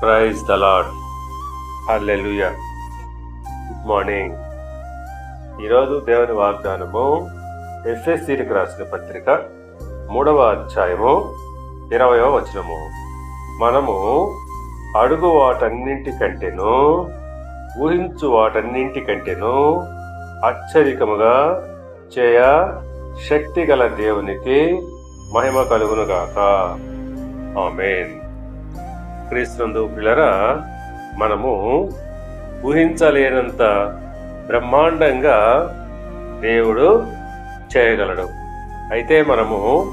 Praise the lord hallelujah good morning ఈరోజు దేవుని వాగ్దానము ఎఫ్ఎస్సీలకు రాసిన పత్రిక మూడవ అధ్యాయము ఇరవయవ వచనము. మనము అడుగు వాటన్నింటికంటేను ఊహించు వాటన్నింటికంటేను అత్యధికముగా చేయ శక్తి గల దేవునికి మహిమ కలుగునుగాక. ఆమెన్. క్రీస్తునందు పిల్లరా మనము ఊహించలేనంత బ్రహ్మాండంగా దేవుడు చేయగలడు. అయితే మనము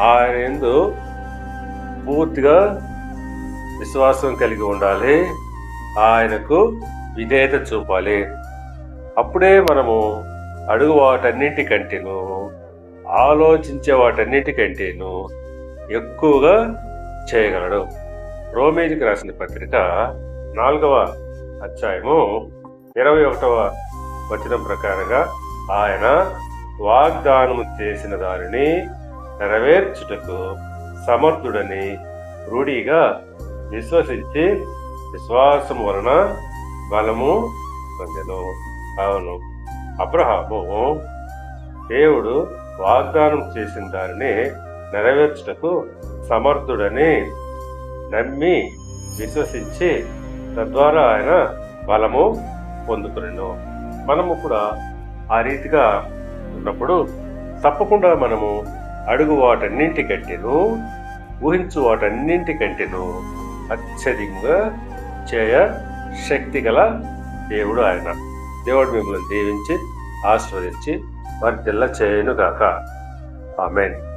ఆయన ఎందు పూర్తిగా విశ్వాసం కలిగి ఉండాలి. ఆయనకు విధేయత చూపాలి. అప్పుడే మనము అడుగు వాటన్నింటికంటేను ఆలోచించే వాటన్నిటికంటేను ఎక్కువగా చేయగలడు. రోమేజికి రాసిన పత్రిక నాలుగవ అధ్యాయము ఇరవై ఒకటవ వచనం ప్రకారంగా ఆయన వాగ్దానము చేసిన దానిని నెరవేర్చుటకు సమర్థుడని రూఢిగా విశ్వసించి విశ్వాసం వలన బలము పొందెను. అవును అబ్రహాము దేవుడు వాగ్దానం చేసిన దానిని నెరవేర్చుటకు సమర్థుడని నమ్మి విశ్వసించి తద్వారా ఆయన బలము పొందుకున్నాను మనము కూడా ఆ రీతిగా ఉన్నప్పుడు తప్పకుండా మనము అడుగు వాటన్నింటికంటేను ఊహించు వాటన్నింటికంటేను అత్యధికంగా చేయ శక్తి గల దేవుడు ఆయన. దేవుడు మిమ్మల్ని దీవించి ఆస్వాదించి వారి తెల్ల చేయను గాక ఆమెన్.